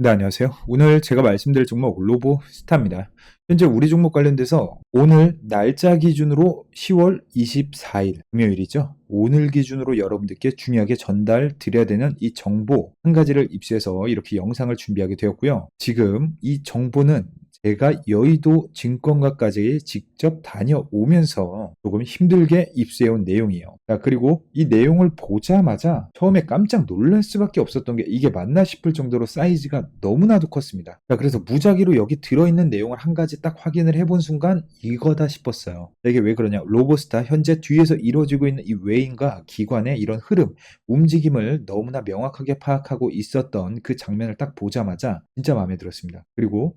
네, 안녕하세요. 오늘 제가 말씀드릴 종목 로보 스타입니다. 현재 우리 종목 관련돼서 오늘 날짜 기준으로 10월 24일 금요일이죠. 오늘 기준으로 여러분들께 중요하게 전달 드려야 되는 이 정보 한 가지를 입수해서 이렇게 영상을 준비하게 되었고요. 지금 이 정보는 제가 여의도 증권가까지 직접 다녀오면서 조금 힘들게 입수해온 내용이에요. 자, 그리고 이 내용을 보자마자 처음에 깜짝 놀랄 수밖에 없었던 게 이게 맞나 싶을 정도로 사이즈가 너무나도 컸습니다. 자, 그래서 무작위로 여기 들어있는 내용을 한 가지 딱 확인을 해본 순간 이거다 싶었어요. 이게 왜 그러냐? 로보스타 현재 뒤에서 이루어지고 있는 이 외인과 기관의 이런 흐름, 움직임을 너무나 명확하게 파악하고 있었던 그 장면을 딱 보자마자 진짜 마음에 들었습니다. 그리고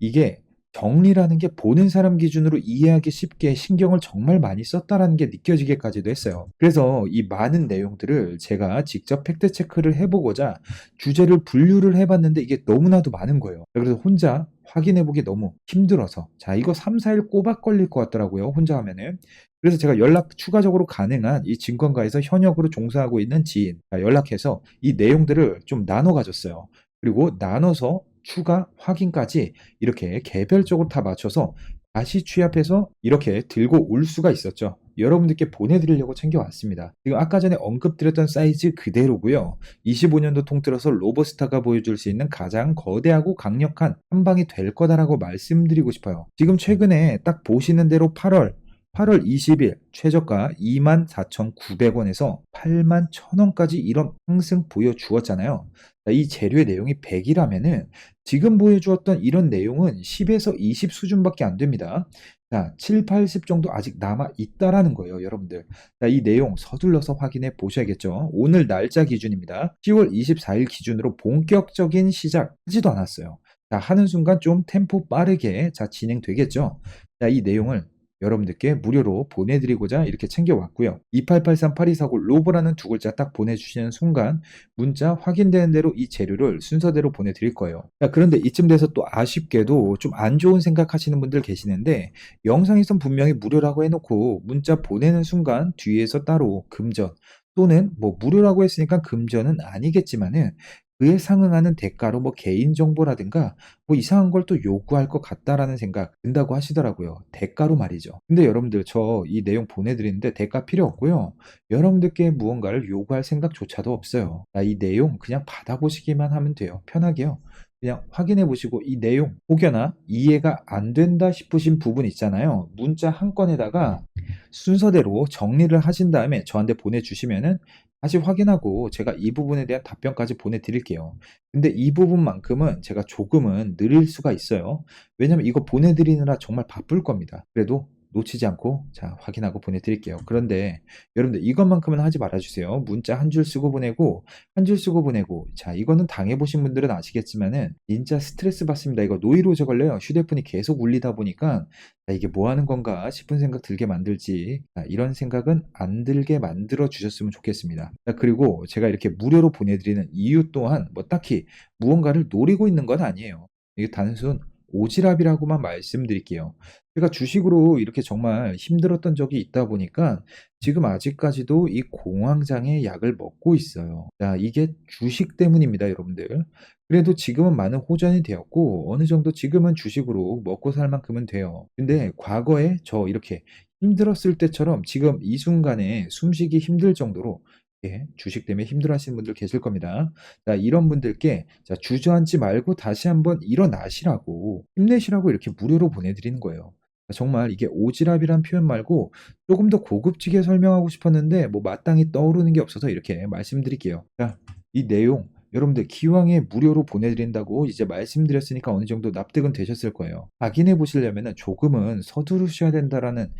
이게 정리라는 게 보는 사람 기준으로 이해하기 쉽게 신경을 정말 많이 썼다라는 게 느껴지게까지도 했어요. 그래서 이 많은 내용들을 제가 직접 팩트 체크를 해보고자 주제를 분류를 해봤는데 이게 너무나도 많은 거예요. 그래서 혼자 확인해보기 너무 힘들어서 자 이거 3, 4일 꼬박 걸릴 것 같더라고요. 혼자 하면은. 그래서 제가 연락 추가적으로 가능한 이 증권가에서 현역으로 종사하고 있는 지인 자, 연락해서 이 내용들을 좀 나눠 가졌어요. 그리고 나눠서 추가 확인까지 이렇게 개별적으로 다 맞춰서 다시 취합해서 이렇게 들고 올 수가 있었죠. 여러분들께 보내드리려고 챙겨왔습니다. 지금 아까 전에 언급드렸던 사이즈 그대로고요. 25년도 통틀어서 로버스타가 보여줄 수 있는 가장 거대하고 강력한 한방이 될 거다라고 말씀드리고 싶어요. 지금 최근에 딱 보시는 대로 8월 8월 20일 최저가 24,900원에서 81,000원까지 이런 상승 보여주었잖아요. 이 재료의 내용이 100이라면은 지금 보여주었던 이런 내용은 10에서 20 수준밖에 안 됩니다. 자, 7, 80 정도 아직 남아 있다라는 거예요, 여러분들. 자, 이 내용 서둘러서 확인해 보셔야겠죠. 오늘 날짜 기준입니다. 10월 24일 기준으로 본격적인 시작 하지도 않았어요. 자, 하는 순간 좀 템포 빠르게 자, 진행되겠죠. 자, 이 내용을 여러분들께 무료로 보내드리고자 이렇게 챙겨왔고요. 2883-8249 로보라는 두 글자 딱 보내주시는 순간 문자 확인되는 대로 이 재료를 순서대로 보내드릴 거예요. 자, 그런데 이쯤 돼서 또 아쉽게도 좀 안 좋은 생각하시는 분들 계시는데 영상에선 분명히 무료라고 해놓고 문자 보내는 순간 뒤에서 따로 금전 또는 뭐 무료라고 했으니까 금전은 아니겠지만은 그에 상응하는 대가로 뭐 개인 정보라든가 뭐 이상한 걸 또 요구할 것 같다라는 생각 든다고 하시더라고요. 대가로 말이죠. 근데 여러분들 저 이 내용 보내드리는데 대가 필요 없고요. 여러분들께 무언가를 요구할 생각조차도 없어요. 나이 내용 그냥 받아보시기만 하면 돼요. 편하게요. 그냥 확인해 보시고 이 내용 혹여나 이해가 안 된다 싶으신 부분 있잖아요. 문자 한 건에다가 순서대로 정리를 하신 다음에 저한테 보내주시면은 다시 확인하고 제가 이 부분에 대한 답변까지 보내드릴게요. 근데 이 부분만큼은 제가 조금은 느릴 수가 있어요. 왜냐면 이거 보내드리느라 정말 바쁠 겁니다. 그래도 놓치지 않고 자 확인하고 보내드릴게요. 그런데 여러분들 이것만큼은 하지 말아주세요. 문자 한 줄 쓰고 보내고 한 줄 쓰고 보내고 자 이거는 당해보신 분들은 아시겠지만은 진짜 스트레스 받습니다. 이거 노이로제 걸려요. 휴대폰이 계속 울리다 보니까 자, 이게 뭐 하는 건가 싶은 생각 들게 만들지 자, 이런 생각은 안 들게 만들어 주셨으면 좋겠습니다. 자, 그리고 제가 이렇게 무료로 보내드리는 이유 또한 뭐 딱히 무언가를 노리고 있는 건 아니에요. 이게 단순 오지랖이라고만 말씀드릴게요. 제가 주식으로 이렇게 정말 힘들었던 적이 있다 보니까 지금 아직까지도 이 공황장애 약을 먹고 있어요. 자, 이게 주식 때문입니다, 여러분들. 그래도 지금은 많은 호전이 되었고, 어느 정도 지금은 주식으로 먹고 살 만큼은 돼요. 근데 과거에 저 이렇게 힘들었을 때처럼 지금 이 순간에 숨쉬기 힘들 정도로 예, 주식 때문에 힘들어하시는 분들 계실 겁니다. 자, 이런 분들께 자, 주저앉지 말고 다시 한번 일어나시라고 힘내시라고 이렇게 무료로 보내드리는 거예요. 정말 이게 오지랖이란 표현 말고 조금 더 고급지게 설명하고 싶었는데 뭐 마땅히 떠오르는 게 없어서 이렇게 말씀드릴게요. 자, 이 내용 여러분들 기왕에 무료로 보내드린다고 이제 말씀드렸으니까 어느 정도 납득은 되셨을 거예요. 확인해 보시려면 조금은 서두르셔야 된다라는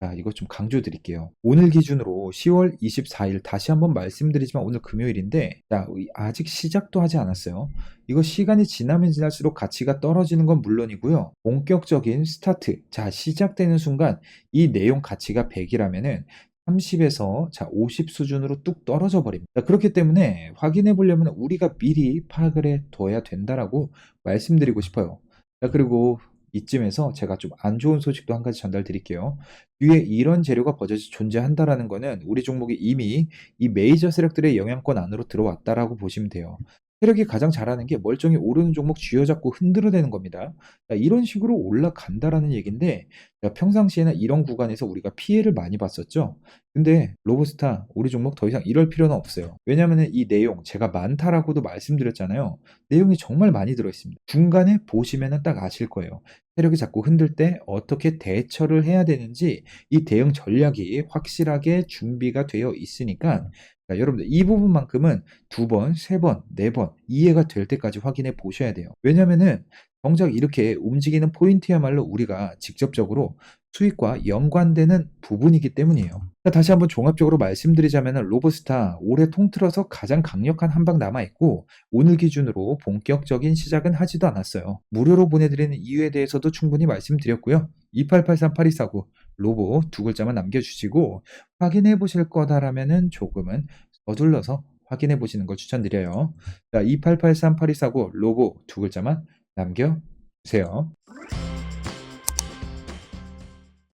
자, 이거 좀 강조 드릴게요. 오늘 기준으로 10월 24일 다시 한번 말씀드리지만 오늘 금요일인데 자, 아직 시작도 하지 않았어요. 이거 시간이 지나면 지날수록 가치가 떨어지는 건 물론이고요. 본격적인 스타트, 자, 시작되는 순간 이 내용 가치가 100이라면은 30에서 자, 50 수준으로 뚝 떨어져 버립니다. 그렇기 때문에 확인해 보려면 우리가 미리 파악을 해 둬야 된다라고 말씀드리고 싶어요. 자, 그리고 이쯤에서 제가 좀 안 좋은 소식도 한 가지 전달 드릴게요. 뒤에 이런 재료가 버젓이 존재한다라는 거는 우리 종목이 이미 이 메이저 세력들의 영향권 안으로 들어왔다라고 보시면 돼요. 세력이 가장 잘하는 게 멀쩡히 오르는 종목 쥐어잡고 흔들어대는 겁니다. 자, 이런 식으로 올라간다라는 얘기인데 자, 평상시에는 이런 구간에서 우리가 피해를 많이 봤었죠. 근데 로보스타 우리 종목 더 이상 이럴 필요는 없어요. 왜냐면은 이 내용 제가 많다라고도 말씀드렸잖아요. 내용이 정말 많이 들어있습니다. 중간에 보시면은 딱 아실 거예요. 세력이 자꾸 흔들 때 어떻게 대처를 해야 되는지 이 대응 전략이 확실하게 준비가 되어 있으니까 자, 여러분들 이 부분만큼은 두 번, 세 번, 네 번 이해가 될 때까지 확인해 보셔야 돼요. 왜냐면은 정작 이렇게 움직이는 포인트야말로 우리가 직접적으로 수익과 연관되는 부분이기 때문이에요. 자, 다시 한번 종합적으로 말씀드리자면 로브스타 올해 통틀어서 가장 강력한 한방 남아있고 오늘 기준으로 본격적인 시작은 하지도 않았어요. 무료로 보내드리는 이유에 대해서도 충분히 말씀드렸고요. 2883-8249 로보 두 글자만 남겨주시고 확인해 보실 거다라면은 조금은 서둘러서 확인해 보시는 걸 추천드려요. 자, 2883-8249 로보 두 글자만 남겨주세요.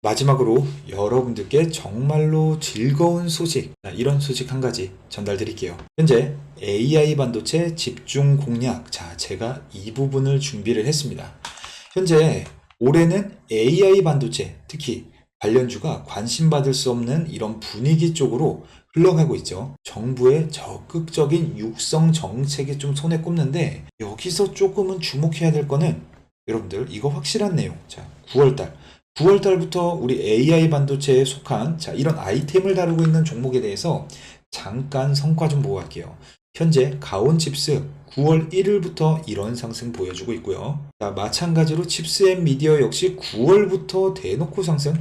마지막으로 여러분들께 정말로 즐거운 소식, 자, 이런 소식 한 가지 전달드릴게요. 현재 AI 반도체 집중 공략, 자, 제가 이 부분을 준비를 했습니다. 현재 올해는 AI 반도체, 특히 관련주가 관심받을 수 없는 이런 분위기 쪽으로 흘러가고 있죠. 정부의 적극적인 육성 정책이 좀 손에 꼽는데 여기서 조금은 주목해야 될 거는 여러분들 이거 확실한 내용. 자, 9월달 9월 달부터 우리 AI 반도체에 속한 자, 이런 아이템을 다루고 있는 종목에 대해서 잠깐 성과 좀 보고 갈게요. 현재 가온 칩스 9월 1일부터 이런 상승 보여주고 있고요. 자, 마찬가지로 칩스 앤 미디어 역시 9월부터 대놓고 상승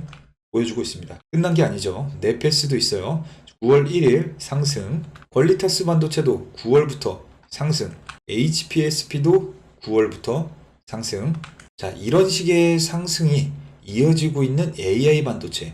보여주고 있습니다. 끝난 게 아니죠. 네페스도 있어요. 9월 1일 상승. 퀄리타스 반도체도 9월부터 상승. HPSP도 9월부터 상승. 자, 이런 식의 상승이 이어지고 있는 AI 반도체.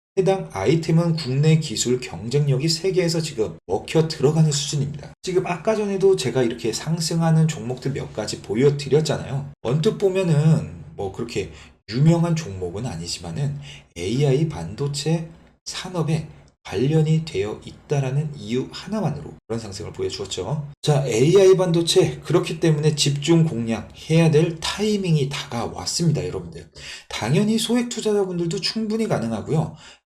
해당 아이템은 국내 기술 경쟁력이 세계에서 지금 먹혀 들어가는 수준입니다. 지금 아까 전에도 제가 이렇게 상승하는 종목들 몇 가지 보여드렸잖아요. 언뜻 보면은 뭐 그렇게 유명한 종목은 아니지만은 AI 반도체 산업에 관련이 되어 있다라는 이유 하나만으로 그런 상승을 보여주었죠. 자, AI 반도체 그렇기 때문에 집중 공략해야 될 타이밍이 다가왔습니다, 여러분들. 당연히 소액 투자자분들도 충분히 가능하고요.